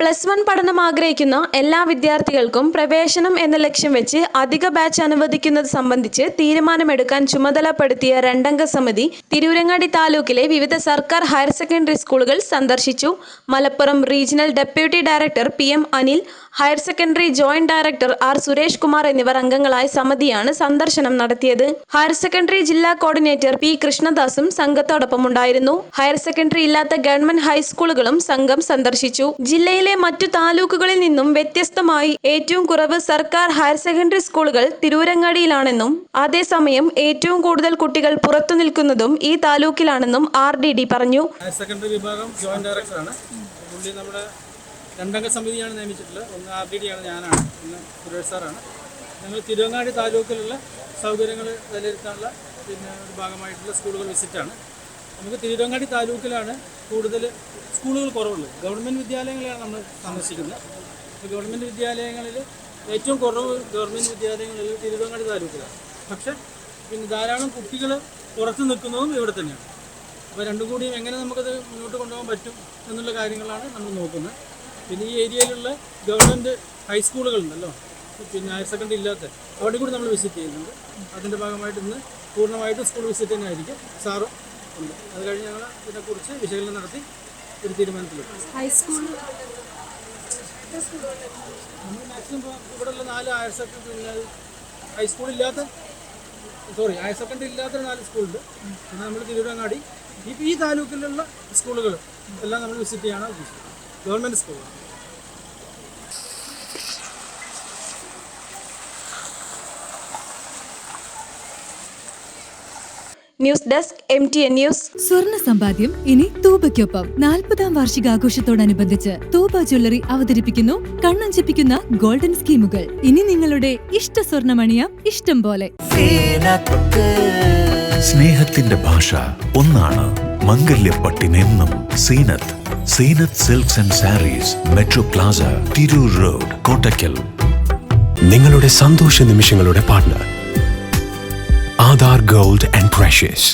Plus one പഠനം ആഗ്രഹിക്കുന്ന എല്ലാ വിദ്യാർത്ഥികൾക്കും പ്രവേശനം എന്ന ലക്ഷ്യം വെച്ച് അധിക ബാച്ച് അനുവദിക്കുന്നത് സംബന്ധിച്ച് തീരുമാനമെടുക്കാൻ ചുമതലപ്പെടുത്തിയ രണ്ടംഗ സമിതി തിരൂരങ്ങാടി താലൂക്കിലെ വിവിധ സർക്കാർ ഹയർ സെക്കൻഡറി സ്കൂളുകൾ സന്ദർശിച്ചു. Malappuram regional deputy director P M Anil higher secondary joint director R Suresh Kumar എന്നിവർ അംഗങ്ങളായ സമിതിയാണ് സന്ദർശനം നടത്തിയത്. ഹയർ സെക്കൻഡറി ജില്ലാ കോർഡിനേറ്റർ പി കൃഷ്ണദാസും സംഘത്തോടൊപ്പം ഉണ്ടായിരുന്നു ഹയർ സെക്കൻഡറി ഇല്ലാത്ത ഗവൺമെന്റ് ഹൈസ്കൂളുകളും സംഘം സന്ദർശിച്ചു. ജില്ലയിലെ മറ്റു താലൂക്കുകളിൽ നിന്നും വ്യത്യസ്തമായി ഏറ്റവും കുറവ് സർക്കാർ ഹയർ സെക്കൻഡറി സ്കൂളുകൾ തിരൂരങ്ങാടിയിലാണെന്നും അതേസമയം ഏറ്റവും കൂടുതൽ കുട്ടികൾ പുറത്തു നിൽക്കുന്നതും ഈ താലൂക്കിലാണെന്നും ആർ ഡി ഡി പറഞ്ഞു. ഹയർ സെക്കൻഡറി വിഭാഗം ജോയിന്റ് ഡയറക്ടറാണ്. പുള്ളി നമ്മുടെ രണ്ടംഗ സമിതിയാണ് നിയമിച്ചിട്ടുള്ളത്. ഒന്ന് ആർ ഡി ഡി ആണ് ഞാനാണ്. ഒന്ന് സുരേഷ് സാറാണ്. ഞങ്ങൾ തിരുവങ്ങാടി താലൂക്കിലുള്ള സൗകര്യങ്ങൾ വിലയിരുത്താനുള്ള പിന്നെ ഒരു ഭാഗമായിട്ടുള്ള സ്കൂളുകൾ വിസിറ്റാണ്. നമുക്ക് തിരുവങ്ങാടി താലൂക്കിലാണ് കൂടുതൽ സ്കൂളുകൾ കുറവുള്ളത്. ഗവൺമെന്റ് വിദ്യാലയങ്ങളെയാണ് നമ്മൾ താമസിക്കുന്നത്. അപ്പോൾ ഗവൺമെന്റ് വിദ്യാലയങ്ങളിൽ ഏറ്റവും കുറവ് ഗവൺമെന്റ് വിദ്യാലയങ്ങളിൽ തിരുവങ്ങാടി താലൂക്കിലാണ്. പക്ഷെ പിന്നെ ധാരാളം കുട്ടികൾ പുറത്ത് നിൽക്കുന്നതും ഇവിടെ തന്നെയാണ്. അപ്പോൾ രണ്ടും കൂടിയും എങ്ങനെ നമുക്കത് മുന്നോട്ട് കൊണ്ടുപോകാൻ പറ്റും എന്നുള്ള കാര്യങ്ങളാണ് നമ്മൾ നോക്കുന്നത്. പിന്നെ ഈ ഏരിയയിലുള്ള ഗവൺമെന്റ് ഹൈസ്കൂളുകളുണ്ടല്ലോ പിന്നെ ഹയർ സെക്കൻഡറി ഇല്ലാത്ത അവിടെ കൂടി നമ്മൾ വിസിറ്റ് ചെയ്യുന്നുണ്ട്. അതിന്റെ ഭാഗമായിട്ട് ഇന്ന് പൂർണമായിട്ടും സ്കൂൾ വിസിറ്റ് തന്നെ ആയിരിക്കും സാറും ഉണ്ട്. അത് കഴിഞ്ഞ് ഞങ്ങൾ ഇതിനെക്കുറിച്ച് വിശകലനം നടത്തി ഒരു തീരുമാനത്തിലെത്തും ഹൈസ്കൂൾ നമ്മൾ മാക്സിമം ഇവിടെയുള്ള നാല് ഹയർ സെക്കൻഡറി ഹൈസ്കൂൾ ഇല്ലാത്ത സോറി ഹയർ സെക്കൻഡറി ഇല്ലാത്ത നാല് സ്കൂളുണ്ട് പിന്നെ നമ്മൾ തിരുവിടങ്ങാടി ഈ ഈ താലൂക്കിലുള്ള സ്കൂളുകൾ എല്ലാം നമ്മൾ വിസിറ്റ് ചെയ്യാനാണ് ഉദ്ദേശിക്കുന്നത്. ഗവൺമെന്റ് സ്കൂളുകൾ news desk M T N news. സ്വർണ സമ്പാദ്യം ഇനി തൂബയ്ക്കൊപ്പം. നാൽപ്പതാം വാർഷികാഘോഷത്തോടനുബന്ധിച്ച് തൂബ ജ്വല്ലറി അവതരിപ്പിക്കുന്നു കണ്ണഞ്ചിപ്പിക്കുന്ന ഗോൾഡൻ സ്കീമുകൾ. ഇനി നിങ്ങളുടെ ഇഷ്ട സ്വർണമണിയാം ഇഷ്ടം പോലെ. സ്നേഹത്തിന്റെ ഭാഷ ഒന്നാണ് മംഗല്യ മംഗല്യപ്പട്ടിനെന്നും Seenath. Seenath silks and sarees Metro Plaza Tirur road Kottakkal നിങ്ങളുടെ സന്തോഷ നിമിഷങ്ങളുടെ partner Aadhaar gold and precious